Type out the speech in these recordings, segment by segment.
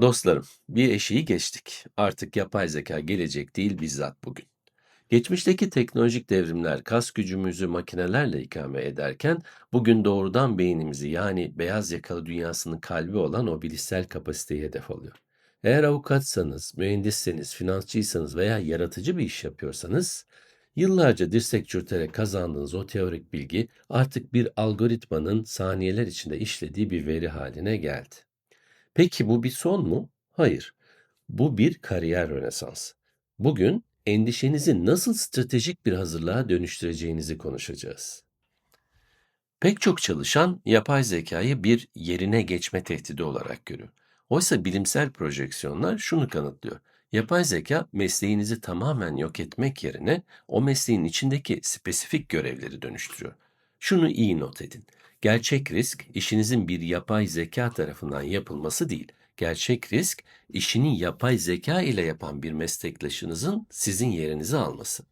Dostlarım, bir eşiği geçtik. Artık yapay zeka gelecek değil bizzat bugün. Geçmişteki teknolojik devrimler kas gücümüzü makinelerle ikame ederken bugün doğrudan beynimizi yani beyaz yakalı dünyasının kalbi olan o bilişsel kapasiteyi hedef alıyor. Eğer avukatsanız, mühendisseniz, finansçıysanız veya yaratıcı bir iş yapıyorsanız yıllarca dirsek çürüterek kazandığınız o teorik bilgi artık bir algoritmanın saniyeler içinde işlediği bir veri haline geldi. Peki bu bir son mu? Hayır. Bu bir kariyer rönesansı. Bugün endişenizi nasıl stratejik bir hazırlığa dönüştüreceğinizi konuşacağız. Pek çok çalışan yapay zekayı bir yerine geçme tehdidi olarak görüyor. Oysa bilimsel projeksiyonlar şunu kanıtlıyor. Yapay zeka mesleğinizi tamamen yok etmek yerine o mesleğin içindeki spesifik görevleri dönüştürüyor. Şunu iyi not edin. Gerçek risk işinizin bir yapay zeka tarafından yapılması değil. Gerçek risk işini yapay zeka ile yapan bir meslektaşınızın sizin yerinizi alması.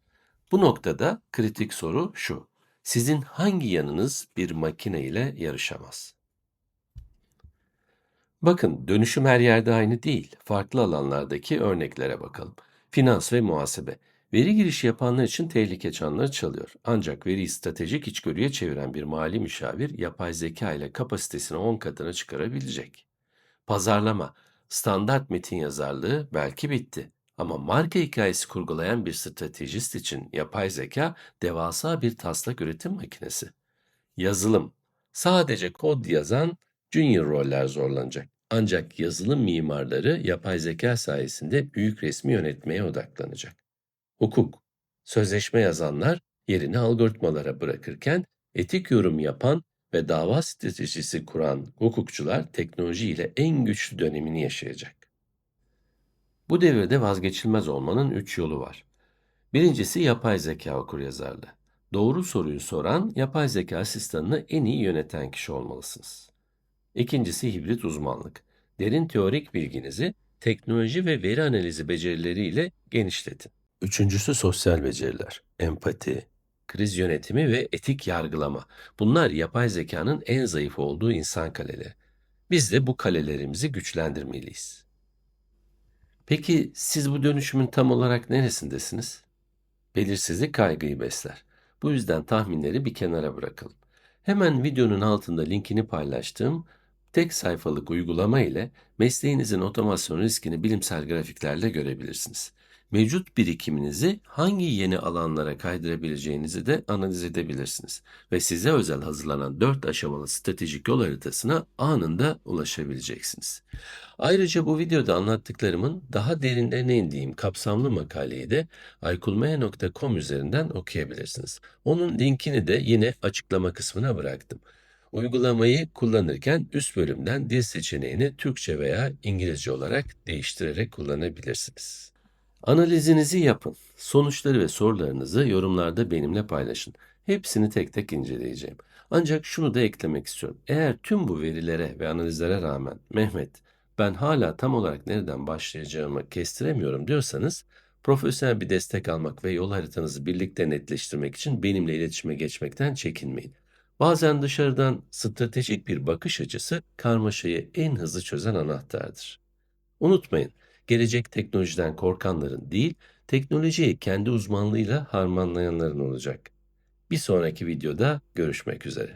Bu noktada kritik soru şu. Sizin hangi yanınız bir makine ile yarışamaz? Bakın dönüşüm her yerde aynı değil. Farklı alanlardaki örneklere bakalım. Finans ve muhasebe. Veri girişi yapanlar için tehlike çanları çalıyor. Ancak veriyi stratejik içgörüye çeviren bir mali müşavir yapay zeka ile kapasitesini 10 katına çıkarabilecek. Pazarlama, standart metin yazarlığı belki bitti. Ama marka hikayesi kurgulayan bir stratejist için yapay zeka devasa bir taslak üretim makinesi. Yazılım, sadece kod yazan junior roller zorlanacak. Ancak yazılım mimarları yapay zeka sayesinde büyük resmi yönetmeye odaklanacak. Hukuk, sözleşme yazanlar yerini algoritmalara bırakırken etik yorum yapan ve dava stratejisi kuran hukukçular teknoloji ile en güçlü dönemini yaşayacak. Bu devirde vazgeçilmez olmanın üç yolu var. Birincisi yapay zeka okuryazarlığı. Doğru soruyu soran yapay zeka asistanını en iyi yöneten kişi olmalısınız. İkincisi hibrit uzmanlık. Derin teorik bilginizi teknoloji ve veri analizi becerileriyle genişletin. Üçüncüsü sosyal beceriler. Empati, kriz yönetimi ve etik yargılama. Bunlar yapay zekanın en zayıf olduğu insan kaleleri. Biz de bu kalelerimizi güçlendirmeliyiz. Peki siz bu dönüşümün tam olarak neresindesiniz? Belirsizlik kaygıyı besler. Bu yüzden tahminleri bir kenara bırakalım. Hemen videonun altında linkini paylaştığım tek sayfalık uygulama ile mesleğinizin otomasyon riskini bilimsel grafiklerle görebilirsiniz. Mevcut birikiminizi hangi yeni alanlara kaydırabileceğinizi de analiz edebilirsiniz ve size özel hazırlanan 4 aşamalı stratejik yol haritasına anında ulaşabileceksiniz. Ayrıca bu videoda anlattıklarımın daha derinlerine indiğim kapsamlı makaleyi de aykulmaya.com üzerinden okuyabilirsiniz. Onun linkini de yine açıklama kısmına bıraktım. Uygulamayı kullanırken üst bölümden dil seçeneğini Türkçe veya İngilizce olarak değiştirerek kullanabilirsiniz. Analizinizi yapın. Sonuçları ve sorularınızı yorumlarda benimle paylaşın. Hepsini tek tek inceleyeceğim. Ancak şunu da eklemek istiyorum. Eğer tüm bu verilere ve analizlere rağmen Mehmet ben hala tam olarak nereden başlayacağımı kestiremiyorum diyorsanız profesyonel bir destek almak ve yol haritanızı birlikte netleştirmek için benimle iletişime geçmekten çekinmeyin. Bazen dışarıdan stratejik bir bakış açısı karmaşayı en hızlı çözen anahtardır. Unutmayın, gelecek teknolojiden korkanların değil, teknolojiyi kendi uzmanlığıyla harmanlayanların olacak. Bir sonraki videoda görüşmek üzere.